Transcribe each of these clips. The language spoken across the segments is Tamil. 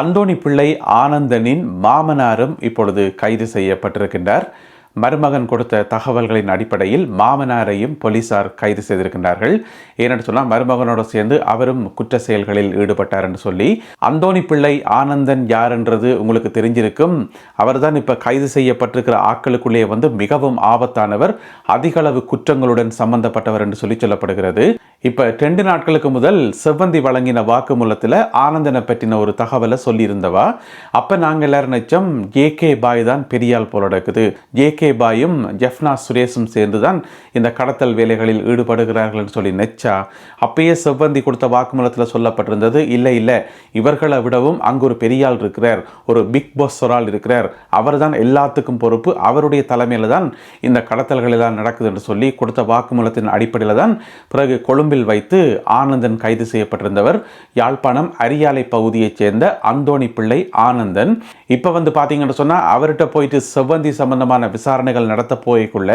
அந்தோணி பிள்ளை ஆனந்தனின் மாமனாரும் இப்பொழுது கைது செய்யப்பட்டிருக்கின்றார். மருமகன் கொடுத்த தகவல்களின் அடிப்படையில் மாமனாரையும் போலீசார் கைது செய்திருக்கின்றார்கள். ஏனென்று சொன்னால் மருமகனோடு சேர்ந்து அவரும் குற்ற செயல்களில் ஈடுபட்டார் என்று சொல்லி அந்தோணி பிள்ளை ஆனந்தன் யார் என்றது உங்களுக்கு தெரிஞ்சிருக்கும். அவர்தான் இப்போ கைது செய்யப்பட்டிருக்கிற ஆட்களுக்குள்ளே வந்து மிகவும் ஆபத்தானவர் அதிகளவு குற்றங்களுடன் சம்பந்தப்பட்டவர் என்று சொல்லி சொல்லப்படுகிறது. இப்போ ரெண்டு நாட்களுக்கு முதல் செவ்வந்தி வழங்கின வாக்குமூலத்தில் ஆனந்தனை பற்றின ஒரு தகவலை சொல்லியிருந்தவா. அப்போ நாங்கள் எல்லாரும் நினைச்சோம் ஜே கே பாய் தான் பெரியாள் போல நடக்குது. ஜே கே பாயும் ஜெஃப்னா சுரேஷும் சேர்ந்து தான் இந்த கடத்தல் வேலைகளில் ஈடுபடுகிறார்கள் சொல்லி நெச்சா அப்பயே செவ்வந்தி கொடுத்த வாக்குமூலத்தில் சொல்லப்பட்டிருந்தது இல்லை இல்லை இவர்களை விடவும் அங்கு ஒரு பெரியாள் இருக்கிறார். ஒரு பிக் பாஸ் ஒரு ஆள் இருக்கிறார். அவர் தான் எல்லாத்துக்கும் பொறுப்பு. அவருடைய தலைமையில் தான் இந்த கடத்தல்கள் எல்லாம் நடக்குது என்று சொல்லி கொடுத்த வாக்குமூலத்தின் அடிப்படையில் தான் பிறகு கொழும்பு கொழும்பில் வைத்து ஆனந்தன் கைது செய்யப்பட்டிருந்தவர். யாழ்ப்பாணம் அரியாலை பகுதியைச் சேர்ந்த அந்தோணி பிள்ளை ஆனந்தன். இப்போ வந்து பார்த்தீங்கன்னு சொன்னால் அவர்கிட்ட போயிட்டு செவ்வந்தி சம்பந்தமான விசாரணைகள் நடத்த போய்க்குள்ள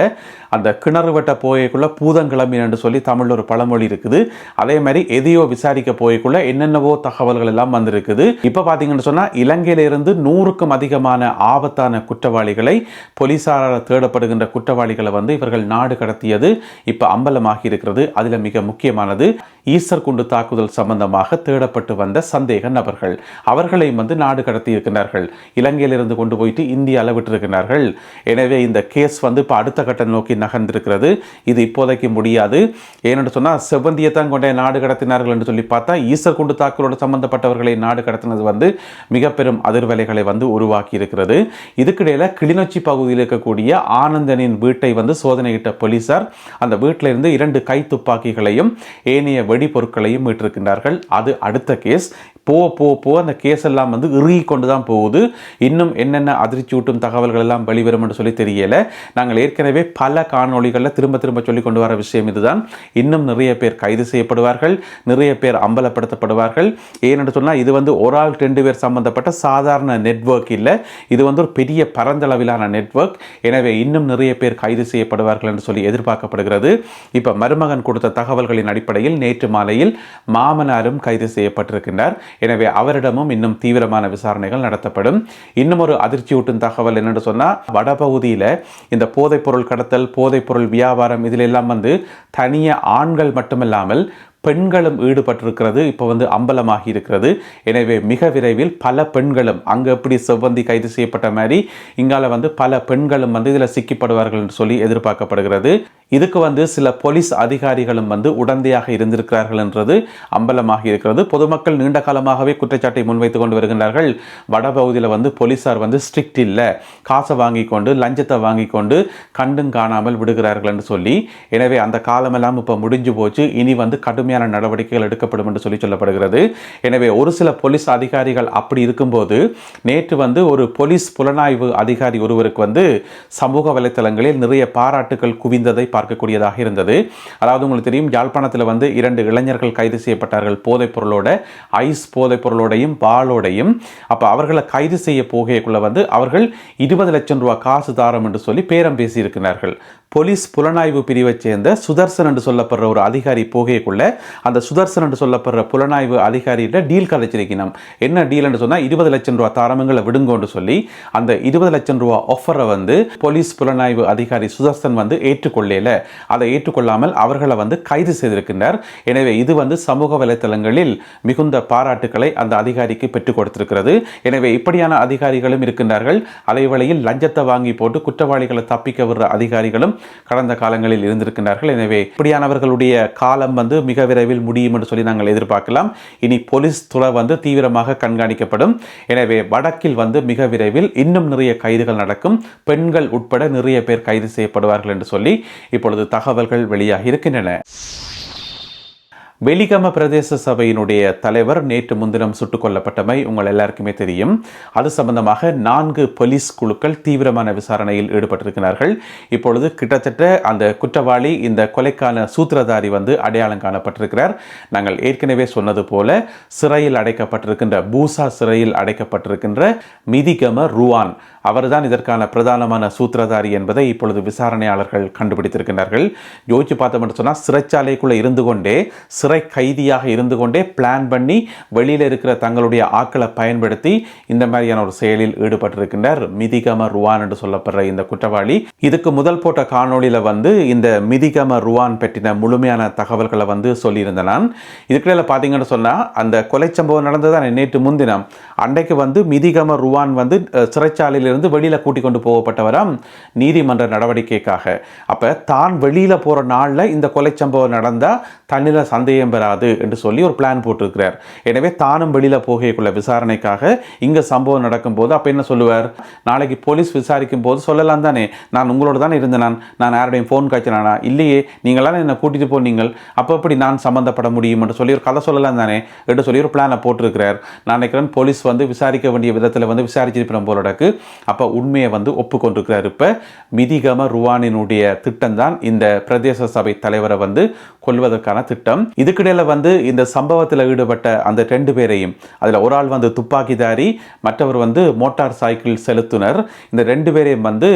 அந்த கிணறு வெட்ட போயக்குள்ள பூதங்கிழமை என்று சொல்லி தமிழ் ஒரு பழமொழி இருக்குது. அதே மாதிரி எதையோ விசாரிக்க போய்க்குள்ள என்னென்னவோ தகவல்கள் எல்லாம் வந்திருக்குது. இப்போ பார்த்தீங்கன்னு சொன்னால் இலங்கையிலிருந்து நூறுக்கும் அதிகமான ஆபத்தான குற்றவாளிகளை போலீசாரால் தேடப்படுகின்ற குற்றவாளிகளை வந்து இவர்கள் நாடு கடத்தியது இப்போ அம்பலமாகி இருக்கிறது. அதில் மிக முக்கிய முக்கியமானது ஈஸ்டர் குண்டு தாக்குதல் சம்பந்தமாக தேடப்பட்டு வந்த சந்தேக நபர்கள். அவர்களை வந்து நாடு கடத்தியிருக்கிறார்கள் இலங்கையிலிருந்து கொண்டு போயிட்டு இந்திய அளவிட்டிருக்கிறார்கள் எனவே இந்த கேஸ் வந்து இப்போ அடுத்த கட்டம் நோக்கி நகர்ந்திருக்கிறது. இது இப்போதைக்கு முடியாது. ஏனென்று சொன்னால் செவ்வந்தியை தான் கொண்டே நாடு கடத்தினார்கள் என்று சொல்லி பார்த்தா ஈஸ்டர் குண்டு தாக்குதலோடு சம்பந்தப்பட்டவர்களை நாடு கடத்தினது வந்து மிக பெரும் அதிர்வலைகளை வந்து உருவாக்கி இருக்கிறது இதுக்கிடையில் கிளிநொச்சி பகுதியில் இருக்கக்கூடிய ஆனந்தனின் வீட்டை வந்து சோதனையிட்ட போலீசார் அந்த வீட்டிலிருந்து இரண்டு கை துப்பாக்கிகளையும் ஏனைய வெடிபொருட்களையும் மீட்டிருக்கின்றார்கள். அது அடுத்த கேஸ் போக போக போக அந்த கேஸ் எல்லாம் வந்து இறுகி கொண்டு தான் போகுது. இன்னும் என்னென்ன அதிர்ச்சியூட்டும் தகவல்கள் எல்லாம் வெளிவரும் என்று சொல்லி தெரியலை. நாங்கள் ஏற்கனவே பல காணொளிகளில் திரும்ப திரும்ப சொல்லி கொண்டு வர விஷயம் இதுதான். இன்னும் நிறைய பேர் கைது செய்யப்படுவார்கள் நிறைய பேர் அம்பலப்படுத்தப்படுவார்கள். ஏனென்று சொன்னால் இது வந்து ஒரு ஆள் ரெண்டு பேர் சம்பந்தப்பட்ட சாதாரண நெட்வொர்க் இல்லை. இது வந்து ஒரு பெரிய பரந்தளவிலான நெட்வொர்க் எனவே இன்னும் நிறைய பேர் கைது செய்யப்படுவார்கள் என்று சொல்லி எதிர்பார்க்கப்படுகிறது. இப்போ மருமகன் கொடுத்த தகவல்களின் அடிப்படையில் நேற்று மாலையில் மாமனாரும் கைது செய்யப்பட்டிருக்கின்றார். எனவே அவரிடமும் இன்னும் தீவிரமான விசாரணைகள் நடத்தப்படும். இன்னும் ஒரு அதிர்ச்சியூட்டும் தகவல் என்னென்னு சொன்னால் வடபகுதியில் இந்த போதைப்பொருள் கடத்தல் போதைப்பொருள் வியாபாரம் இதில் எல்லாம் வந்து தனிய ஆண்கள் மட்டுமில்லாமல் பெண்களும் ஈடுபட்டிருக்கிறது. இப்போ வந்து அம்பலமாகி இருக்கிறது. எனவே மிக விரைவில் பல பெண்களும் அங்கே எப்படி செவ்வந்தி கைது செய்யப்பட்ட மாதிரி இங்கால வந்து பல பெண்களும் வந்து இதில் சிக்கிப்படுவார்கள் என்று சொல்லி எதிர்பார்க்கப்படுகிறது. இதுக்கு வந்து சில போலீஸ் அதிகாரிகளும் வந்து உடந்தையாக இருந்திருக்கிறார்கள் என்றது அம்பலமாக இருக்கிறது. பொதுமக்கள் நீண்ட காலமாகவே குற்றச்சாட்டை முன்வைத்து கொண்டு வருகின்றார்கள். வடபகுதியில் வந்து போலீசார் வந்து ஸ்ட்ரிக்ட் இல்லை. காசை வாங்கி கொண்டு லஞ்சத்தை வாங்கி கொண்டு கண்டும் காணாமல் விடுகிறார்கள் என்று சொல்லி எனவே அந்த காலமெல்லாம் இப்போ முடிஞ்சு போச்சு. இனி வந்து கடுமையான நடவடிக்கைகள் எடுக்கப்படும் என்று சொல்லி சொல்லப்படுகிறது. எனவே ஒரு சில போலீஸ் அதிகாரிகள் அப்படி இருக்கும்போது நேற்று வந்து ஒரு போலீஸ் புலனாய்வு அதிகாரி ஒருவருக்கு வந்து சமூக வலைத்தளங்களில் நிறைய பாராட்டுகள் குவிந்ததை பார்க்கக்கூடியதாக இருந்தது. அதாவது உங்களுக்கு தெரியும் யாழ்ப்பாணத்தில் வந்து இரண்டு இளைஞர்கள் கைது செய்யப்பட்டார்கள். போதைப் பொருளோட ஐஸ் போதைப் பொருளோடையும் பாலோடையும். அப்போ அவர்களை கைது செய்ய போகைக்குள்ள வந்து அவர்கள் இருபது லட்சம் ரூபாய் காசு தாரம் என்று சொல்லி பேரம் பேசியிருக்கிறார்கள். போலீஸ் புலனாய்வு பிரிவைச் சேர்ந்த சுதர்சன் என்று சொல்லப்படுற ஒரு அதிகாரி போகைக்குள்ள அந்த சுதர்சன் என்று சொல்லப்படுற புலனாய்வு அதிகாரியிட்ட டீல் கதைச்சிருக்கணும் என்ன டீல் என்று சொன்னால் இருபது லட்சம் ரூபா தாரமங்களை விடுங்கோன்னு சொல்லி அந்த இருபது லட்சம் ரூபா ஆஃபரை வந்து போலீஸ் புலனாய்வு அதிகாரி சுதர்சன் வந்து ஏற்றுக்கொள்ளல. அதை ஏற்றுக்கொள்ளாமல் அவர்களை வந்து கைது செய்திருக்கின்றார். எனவே இது வந்து சமூக வலைத்தளங்களில் மிகுந்த பாராட்டுக்களை அந்த அதிகாரிக்கு பெற்றுக் கொடுத்திருக்கிறது. எனவே இப்படியான அதிகாரிகளும் இருக்கின்றார்கள். அலைவலையில் லஞ்சத்தை வாங்கி போட்டு குற்றவாளிகளை தப்பிக்க விடுற அதிகாரிகளும் கடந்த காலங்களில் இருந்திருக்கின்றார்கள். எனவே இப்படியானவர்களுடைய காலம் வந்து மிக விரைவில் முடியும் என்று சொல்லி நாங்கள் எதிர்பார்க்கலாம். இனி போலீஸ் துறை வந்து தீவிரமாக கண்காணிக்கப்படும். எனவே வடக்கில் வந்து மிக விரைவில் இன்னும் நிறைய கைதுகள் நடக்கும். பெண்கள் உட்பட நிறைய பேர் கைது செய்யப்படுவார்கள் என்று சொல்லி இப்பொழுது தகவல்கள் வெளியாகி இருக்கின்றன. வெலிகம பிரதேச சபையினுடைய தலைவர் நேற்று முன்தினம் சுட்டுக் கொல்லப்பட்டமை உங்கள் எல்லாருக்குமே தெரியும். அது சம்பந்தமாக நான்கு போலீஸ் குழுக்கள் தீவிரமான விசாரணையில் ஈடுபட்டிருக்கிறார்கள். இப்பொழுது கிட்டத்தட்ட அந்த குற்றவாளி இந்த கொலைக்கான சூத்திரதாரி வந்து அடையாளம் காணப்பட்டிருக்கிறார். நாங்கள் ஏற்கனவே சொன்னது போல சிறையில் அடைக்கப்பட்டிருக்கின்ற பூசா சிறையில் அடைக்கப்பட்டிருக்கின்ற மிதிகம ருவான் அவர்தான் இதற்கான பிரதானமான சூத்திரதாரி என்பதை இப்பொழுது விசாரணையாளர்கள் கண்டுபிடித்திருக்கிறார்கள் யோசிச்சு பார்த்தோம் என்று சொன்னால் சிறைச்சாலைக்குள்ளே இருந்து கொண்டே சிறை கைதியாக இருந்து கொண்டே பிளான் பண்ணி வெளியில் இருக்கிற தங்களுடைய ஆக்களை பயன்படுத்தி இந்த மாதிரியான ஒரு செயலில் ஈடுபட்டிருக்கின்றார். மிதிகம ருவான் என்று சொல்லப்படுற இந்த குற்றவாளி. இதுக்கு முதல் போட்ட காணொளியில் வந்து இந்த மிதிகம ருவான் பற்றின முழுமையான தகவல்களை வந்து சொல்லியிருந்தேன் நான் இதுக்கிடையில் பார்த்தீங்கன்னு சொன்னால் அந்த கொலை சம்பவம் நடந்தது நேற்று முன்தினம். அன்றைக்கு வந்து மிதிகம ருவான் வந்து சிறைச்சாலையில் சிறைச்சாலையிலிருந்து வெளியில் கூட்டி கொண்டு போகப்பட்டவராம் நீதிமன்ற நடவடிக்கைக்காக. அப்போ தான் வெளியில் போகிற நாளில் இந்த கொலை சம்பவம் நடந்தால் தன்னில் சந்தேகம் பெறாது என்று சொல்லி ஒரு பிளான் போட்டிருக்கிறார். எனவே தானும் வெளியில் போகக்குள்ள விசாரணைக்காக இங்கே சம்பவம் நடக்கும்போது அப்போ என்ன சொல்லுவார்? நாளைக்கு போலீஸ் விசாரிக்கும் போது சொல்லலாம் தானே. நான் உங்களோட தானே இருந்தேன் நான். நான் யாருடையும் ஃபோன் காய்ச்சினானா இல்லையே. நீங்களாம் என்னை கூட்டிகிட்டு போனீங்கள் அப்போ எப்படி நான் சம்மந்தப்பட முடியும் என்று சொல்லி ஒரு கதை சொல்லலாம் தானே என்று சொல்லி ஒரு பிளானை போட்டிருக்கிறார். நான் நினைக்கிறேன் போலீஸ் வந்து விசாரிக்க வேண்டிய விதத்தில் வந்து விசாரிச்சிருப்பின போலடக்கு அப்போ உண்மையை வந்து ஒப்புக்கொண்டிருக்கிறார். இப்போ மிதிகம ருவானினுடைய திட்டம் தான் இந்த பிரதேச சபை தலைவரை வந்து கொள்வதற்கான திட்டம். இதுக்கிடையில் வந்து இந்த சம்பவத்தில் ஈடுபட்ட அந்த ரெண்டு பேரையும் அதில் ஒரு ஆள் வந்து துப்பாக்கிதாரி மற்றவர் வந்து மோட்டார் சைக்கிள் செலுத்துனர். இந்த ரெண்டு பேரையும் வந்து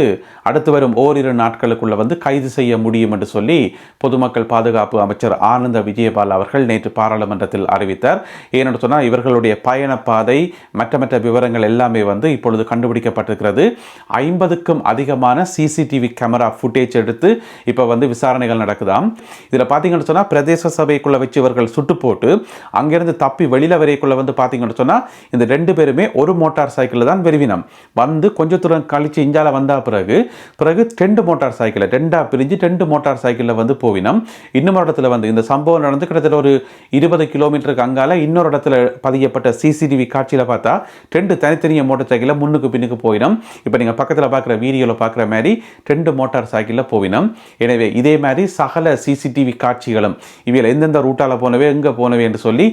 அடுத்து வரும் ஓரிரு நாட்களுக்குள்ள வந்து கைது செய்ய முடியும் என்று சொல்லி பொதுமக்கள் பாதுகாப்பு அமைச்சர் ஆனந்த விஜயபால் அவர்கள் நேற்று பாராளுமன்றத்தில் அறிவித்தார். ஏனென்று சொன்னால் இவர்களுடைய பயணப்பாதை பாதை மற்ற மற்ற விவரங்கள் எல்லாமே வந்து இப்பொழுது கண்டுபிடிக்கப்பட்டிருக்கிறது. ஐம்பதுக்கும் அதிகமான சிசிடிவி கேமரா ஃபுட்டேஜ் எடுத்து இப்போ வந்து விசாரணைகள் நடக்குதாம். இதில் பார்த்தீங்கன்னு சொன்னால் பிரதேச சபைக்குள்ளே வச்சு இவர்கள் சுட்டு போட்டு அங்கேருந்து தப்பி வெளியில் வரைக்குள்ளே வந்து பார்த்தீங்கன்னு சொன்னால் இந்த ரெண்டு பேருமே ஒரு மோட்டார் சைக்கிளில் தான் விரும்பினோம் வந்து கொஞ்ச தூரம் கழித்து இஞ்சால வந்த பிறகு பிறகு ரெண்டு மோட்டார் சைக்கிளை ரெண்டாக பிரிஞ்சு ரெண்டு மோட்டார் சைக்கிளில் வந்து போவினம். இன்னொரு இடத்துல வந்து இந்த சம்பவம் நடந்து கிட்டத்தட்ட ஒரு இருபது கிலோமீட்டருக்கு அங்கால இன்னொரு இடத்துல பதியப்பட்ட சிசிடிவி காட்சியில் பார்த்தா ரெண்டு தனித்தனிய மோட்டார் சைக்கிளை முன்னுக்கு பின்னுக்கு போயிடும் போவினம். இப்போ நீங்கள் பக்கத்தில் பார்க்குற வீடியோவில் பார்க்குற மாதிரி ரெண்டு மோட்டார் சைக்கிளில் போவினம். எனவே இதே மாதிரி சகல சிசிடிவி காட்சிகளும் இவையில் எந்தெந்த ரூட்டால் போனவே எங்கே போனவே என்று சொல்லி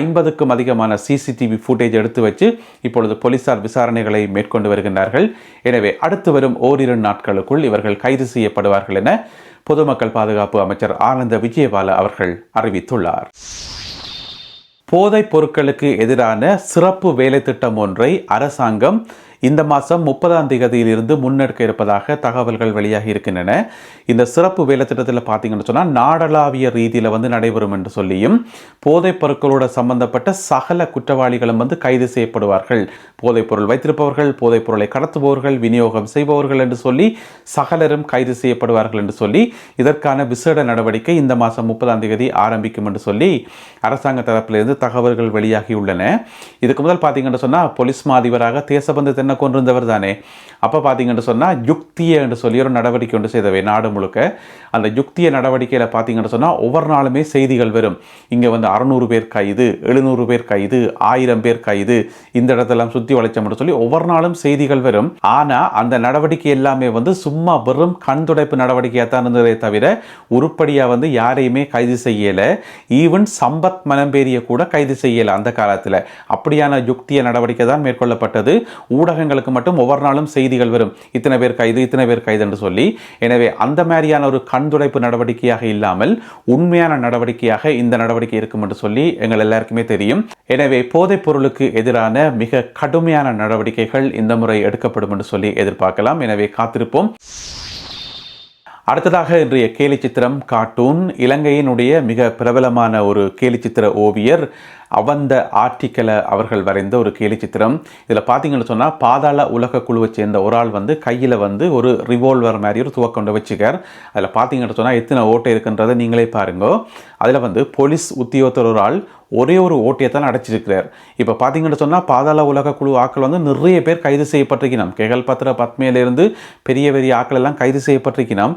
ஐம்பதுக்கும் அதிகமான சிசிடிவி ஃபுட்டேஜ் எடுத்து வச்சு இப்பொழுது போலீசார் விசாரணைகளை மேற்கொண்டு வருகின்றார்கள். எனவே அடுத்து வரும் ஓரிரு நாட்களுக்குள் இவர்கள் கைது செய்யப்படுவார்கள் என பொதுமக்கள் பாதுகாப்பு அமைச்சர் ஆனந்த விஜயபால அவர்கள் அறிவித்துள்ளார். போதைப் பொருட்களுக்கு எதிரான சிறப்பு வேலை திட்டம் ஒன்றை அரசாங்கம் இந்த மாதம் முப்பதாம் தேதியிலிருந்து முன்னெடுக்க இருப்பதாக தகவல்கள் வெளியாகி இருக்கின்றன. இந்த சிறப்பு வேலை திட்டத்தில் பார்த்தீங்கன்னு சொன்னால் நாடளாவிய ரீதியில் வந்து நடைபெறும் என்று சொல்லியும் போதைப் பொருட்களோட சம்பந்தப்பட்ட சகல குற்றவாளிகளும் வந்து கைது செய்யப்படுவார்கள். போதைப் பொருள் வைத்திருப்பவர்கள் போதைப் பொருளை கடத்துபவர்கள் விநியோகம் செய்பவர்கள் என்று சொல்லி சகலரும் கைது செய்யப்படுவார்கள் என்று சொல்லி இதற்கான விசேட நடவடிக்கை இந்த மாதம் முப்பதாம் தேதி ஆரம்பிக்கும் என்று சொல்லி அரசாங்க தரப்பிலிருந்து தகவல்கள் வெளியாகியுள்ளன. இதுக்கு முதல் பார்த்தீங்கன்னு சொன்னால் போலீஸ் மாதிபராக தேசபந்து தென்ன கொண்டிருந்தவர் தானே. அப்போ பார்த்தீங்கன்னு சொன்னால் யுக்தியை என்று சொல்லி ஒரு நடவடிக்கை ஒன்று செய்தவை நாடு முழுக்க. அந்த யுக்திய நடவடிக்கையில் பார்த்தீங்கன்னு சொன்னால் ஒவ்வொரு நாளுமே செய்திகள் வரும். இங்கே வந்து அறநூறு பேர் கைது எழுநூறு பேர் கைது ஆயிரம் பேர் கைது இந்த இடத்தெல்லாம் சுற்றி வளைச்சோம்னு சொல்லி ஒவ்வொரு நாளும் செய்திகள் வரும். ஆனால் அந்த நடவடிக்கை எல்லாமே வந்து சும்மா வெறும் கண் துடைப்பு நடவடிக்கையாக தான் இருந்ததே தவிர உருப்படியாக வந்து யாரையுமே கைது செய்யலை. ஈவன் சம்பத் மனம்பேரிய கூட கைது செய்யலை அந்த காலத்தில். அப்படியான யுக்திய நடவடிக்கை தான் மேற்கொள்ளப்பட்டது. ஊடக ஊடகங்களுக்கு மட்டும் ஒவ்வொரு நாளும் செய்திகள் வரும். இத்தனை பேர் கைது இத்தனை பேர் கைது என்று சொல்லி. எனவே அந்த மாதிரியான ஒரு கண்துடைப்பு நடவடிக்கையாக இல்லாமல் உண்மையான நடவடிக்கையாக இந்த நடவடிக்கை இருக்கும் என்று சொல்லி எங்கள் எல்லாருக்குமே தெரியும். எனவே போதைப் பொருளுக்கு எதிரான மிக கடுமையான நடவடிக்கைகள் இந்த முறை எடுக்கப்படும் என்று சொல்லி எதிர்பார்க்கலாம். எனவே காத்திருப்போம். அடுத்ததாக இன்றைய கேலி சித்திரம் கார்ட்டூன். இலங்கையினுடைய மிக பிரபலமான ஒரு கேலி சித்திர ஓவியர் அவந்த ஆர்டிக்கலை அவர்கள் வரைந்த ஒரு கேலி சித்திரம். இதில் பார்த்தீங்கன்னு சொன்னால் பாதாள உலக குழுவை சேர்ந்த ஒரு ஆள் வந்து கையில் வந்து ஒரு ரிவால்வர் மாதிரி ஒரு துவக்கொண்டு வச்சுக்கார். அதில் பார்த்தீங்கன்னு சொன்னால் எத்தனை ஓட்டை இருக்குன்றதை நீங்களே பாருங்க. அதில் வந்து போலீஸ் உத்தியோகத்தர் ஒரு ஆள் ஒரே ஒரு ஓட்டியை தான் அடைச்சிருக்கிறார். இப்போ பார்த்தீங்கன்னு சொன்னால் பாதாள உலக குழு ஆக்கள் வந்து நிறைய பேர் கைது செய்யப்பட்டிருக்கணும் கெகல் பத்திர பத்மையிலிருந்து பெரிய பெரிய ஆக்கள் எல்லாம் கைது செய்யப்பட்டிருக்கிறோம்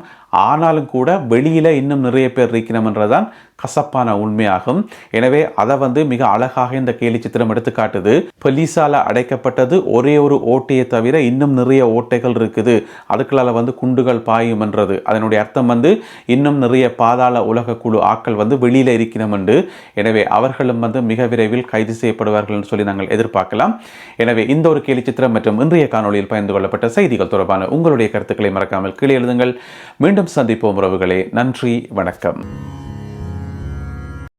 ஆனாலும் கூட வெளியில் இன்னும் நிறைய பேர் இருக்கிறோம்ன்றதான் கசப்பான உண்மையாகும். எனவே அதை வந்து மிக அழகாக இந்த கேலி சித்திரம் எடுத்து காட்டுது. போலீஸால் அடைக்கப்பட்டது ஒரே ஒரு ஓட்டையை தவிர இன்னும் நிறைய ஓட்டைகள் இருக்குது. அதுக்களால் வந்து குண்டுகள் பாயும் என்றது. அதனுடைய அர்த்தம் வந்து இன்னும் நிறைய பாதாள உலக குழு ஆக்கள் வந்து வெளியில் இருக்கணும் என்று. எனவே அவர்களும் வந்து மிக விரைவில் கைது செய்யப்படுவார்கள் என்று சொல்லி நாங்கள் எதிர்பார்க்கலாம். எனவே இந்த ஒரு கேலி சித்திரம் மற்றும் இன்றைய காணொலியில் பகிர்ந்து கொள்ளப்பட்ட செய்திகள் தொடர்பான உங்களுடைய கருத்துக்களை மறக்காமல் கீழே எழுதுங்கள். மீண்டும் சந்திப்போம் உறவுகளே. நன்றி வணக்கம்.